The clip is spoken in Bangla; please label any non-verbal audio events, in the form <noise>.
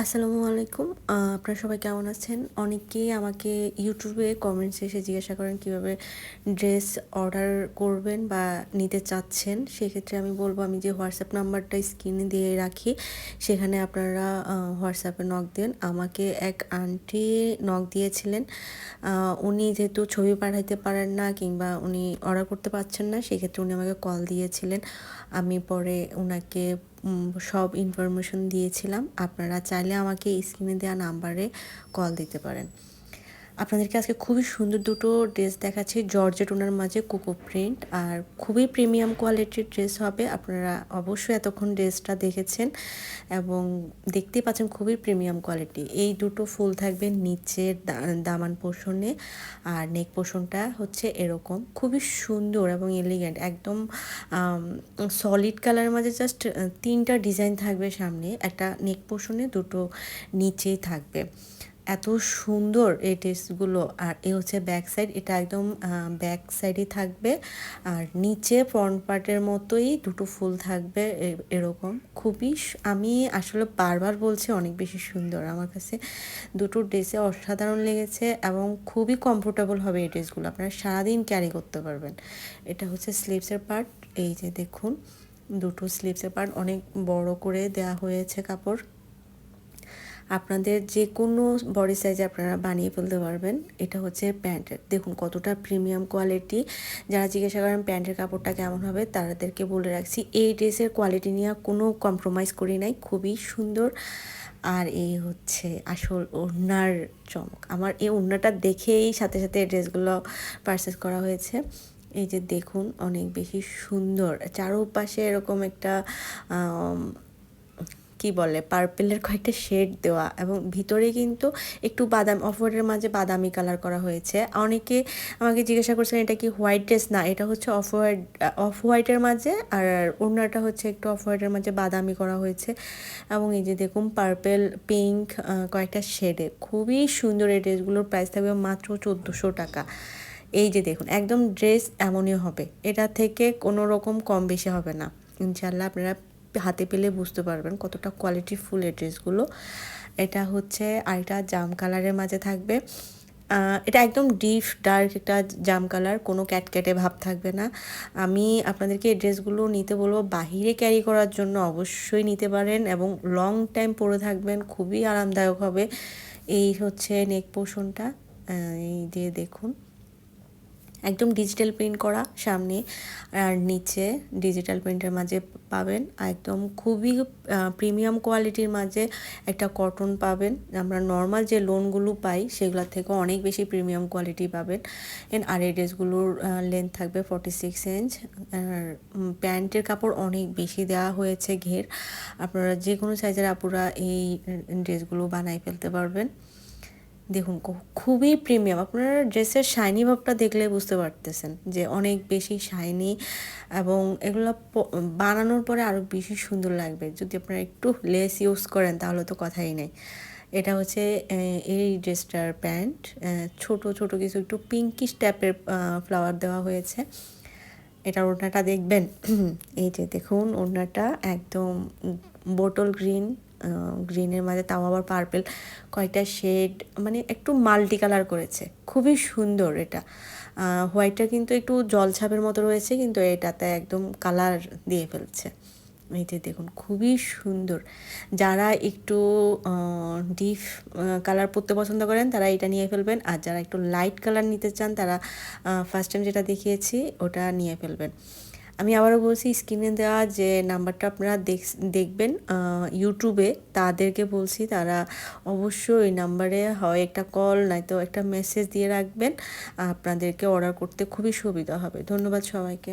আসসালামু আলাইকুম। আপনারা সবাই কেমন আছেন? অনেকেই আমাকে ইউটিউবে কমেন্টস এসে জিজ্ঞাসা করেন কীভাবে ড্রেস অর্ডার করবেন বা নিতে চাচ্ছেন। সেক্ষেত্রে আমি বলব, আমি যে হোয়াটসঅ্যাপ নাম্বারটা স্ক্রিনে দিয়ে রাখি, সেখানে আপনারা হোয়াটসঅ্যাপে নক দেন। আমাকে এক আন্টি নক দিয়েছিলেন। উনি যেহেতু ছবি পাঠাইতে পারেন না কিংবা উনি অর্ডার করতে পারছেন না, সেক্ষেত্রে উনি আমাকে কল দিয়েছিলেন। আমি পরে ওনাকে সব ইনফরমেশন দিয়েছিলাম। আপনারা চাইলে আমাকে স্ক্রিনে দেওয়া নাম্বারে কল দিতে পারেন। আপনাদেরকে আজকে খুবই সুন্দর দুটো ড্রেস দেখাচ্ছি। জর্জেট ওনার মাঝে কোকো প্রিন্ট আর খুবই প্রিমিয়াম কোয়ালিটির ড্রেস হবে। আপনারা অবশ্যই এতক্ষণ ড্রেসটা দেখেছেন এবং দেখতেই পাচ্ছেন খুবই প্রিমিয়াম কোয়ালিটি এই দুটো ফুল থাকবে নিচের দামান পোষণে আর নেক পোষণটা হচ্ছে এরকম। খুবই সুন্দর এবং এলিগেন্ট একদম সলিড কালারের মাঝে জাস্ট তিনটা ডিজাইন থাকবে সামনে। একটা নেক পোষণে দুটো নিচেই থাকবে। এত সুন্দর এই ড্রেসগুলো আর এ হচ্ছে ব্যাক সাইড এটা একদম ব্যাক সাইডই থাকবে। আর নিচে ফ্রন্ট পার্টের মতোই দুটো ফুল থাকবে এরকম। খুবই আমি আসলে বারবার বলছি অনেক বেশি সুন্দর আমার কাছে। দুটো ড্রেসে অসাধারণ লেগেছে এবং খুবই কমফোর্টেবল হবে এই ড্রেসগুলো আপনারা সারাদিন ক্যারি করতে পারবেন। এটা হচ্ছে স্লিভসের পার্ট এই যে দেখুন। দুটো স্লিভসের পার্ট অনেক বড় করে দেয়া হয়েছে কাপড়। আপনাদের যে কোনো বডি সাইজে আপনারা বানিয়ে ফেলতে পারবেন। এটা হচ্ছে প্যান্টের দেখুন কতটা প্রিমিয়াম কোয়ালিটি যারা জিজ্ঞাসা করেন প্যান্টের কাপড়টা কেমন হবে, তাদেরকে বলে রাখছি, এই ড্রেসের কোয়ালিটি নিয়ে কোনো কম্প্রোমাইজ করি নাই। খুবই সুন্দর। আর এই হচ্ছে আসল ওড়নার চমক। আমার এই ওড়নাটা দেখেই সাথে সাথে এই ড্রেসগুলো পারচেস করা হয়েছে। এই যে দেখুন, অনেক বেশি সুন্দর। চারোপাশে এরকম একটা কি বলে পার্পেলের কয়েকটা শেড দেওয়া এবং ভিতরে কিন্তু একটু বাদাম অফ মাঝে বাদামি কালার করা হয়েছে। অনেকে আমাকে জিজ্ঞাসা করছেন, এটা কি হোয়াইট ড্রেস না, এটা হচ্ছে অফ হোয়াইট অফ হোয়াইটের মাঝে আর ওড়নাটা হচ্ছে একটু অফ হোয়াইটের মাঝে বাদামি করা হয়েছে। এবং এই যে দেখুন পার্পেল পিঙ্ক কয়েকটা শেডে খুবই সুন্দর এই ড্রেসগুলোর প্রাইস থাকবে মাত্র চোদ্দোশো টাকা। এই যে দেখুন, একদম ড্রেস এমনই হবে। এটা থেকে কোনো রকম কম বেশি হবে না। ইনশাল্লাহ আপনারা হাতে পেলে বুঝতে পারবেন কতটা কোয়ালিটি ফুল এই ড্রেসগুলো। এটা হচ্ছে আরেকটা জাম কালারের মাঝে থাকবে। এটা একদম ডিপ ডার্ক একটা জাম কালার কোনো ক্যাটক্যাটে ভাব থাকবে না। আমি আপনাদেরকে এই ড্রেসগুলো নিতে বলব বাহিরে ক্যারি করার জন্য অবশ্যই নিতে পারেন এবং লং টাইম পরে থাকবেন, খুবই আরামদায়ক হবে। এই হচ্ছে নেক পোষণটা এই দিয়ে দেখুন। একদম ডিজিটাল প্রিন্ট করা সামনে আর নিচে ডিজিটাল প্রিন্টের মাঝে পাবেন। একদম খুবই প্রিমিয়াম কোয়ালিটির মাঝে একটা কটন পাবেন। আমরা নর্মাল যে লোনগুলো পাই সেগুলোর থেকে অনেক বেশি প্রিমিয়াম কোয়ালিটি পাবেন। আর এই ড্রেসগুলোর লেন্থ থাকবে ফর্টি সিক্স ইঞ্চ আর প্যান্টের কাপড় অনেক বেশি দেওয়া হয়েছে ঘের। আপনারা যে কোনো সাইজের আপুরা এই ড্রেসগুলো বানাই ফেলতে পারবেন। দেখুন খুবই প্রিমিয়াম আপনারা ড্রেসের শাইনি ভাবটা দেখলে বুঝতে পারতেছেন যে অনেক বেশি শাইনি এবং এগুলো বানানোর পরে আরও বেশি সুন্দর লাগবে। যদি আপনারা একটু লেস ইউজ করেন তাহলে তো কথাই নেই। এটা হচ্ছে এই ড্রেসটার প্যান্ট। ছোট ছোট কিছু একটু পিঙ্কিশ টাইপের ফ্লাওয়ার দেওয়া হয়েছে। এটার ওড়নাটা দেখবেন। <clears throat> এই যে দেখুন, ওড়নাটা একদম বোটল গ্রিন গ্রিনের মাঝে, তাও আবার পার্পেল। কয়েকটা শেড মানে একটু মাল্টি কালার করেছে। খুবই সুন্দর এটা। হোয়াইটটা কিন্তু একটু জলছাপের মতো রয়েছে, কিন্তু এটাতে একদম কালার দিয়ে ফেলছে। এই যে দেখুন, খুবই সুন্দর। যারা একটু ডিপ কালার পরতে পছন্দ করেন, তারা এটা নিয়ে ফেলবেন। আর যারা একটু লাইট কালার নিতে চান, তারা ফার্স্ট টাইম যেটা দেখিয়েছি, ওটা নিয়ে ফেলবেন। আমি আবারও বলছি স্ক্রিনে দেওয়া যে নাম্বারটা আপনারা দেখ, দেখবেন ইউটিউবে তাদেরকে বলছি, তারা অবশ্যই ওই নাম্বারে হয় একটা কল নয়তো একটা মেসেজ দিয়ে রাখবেন। আপনাদেরকে অর্ডার করতে খুবই সুবিধা হবে। ধন্যবাদ সবাইকে।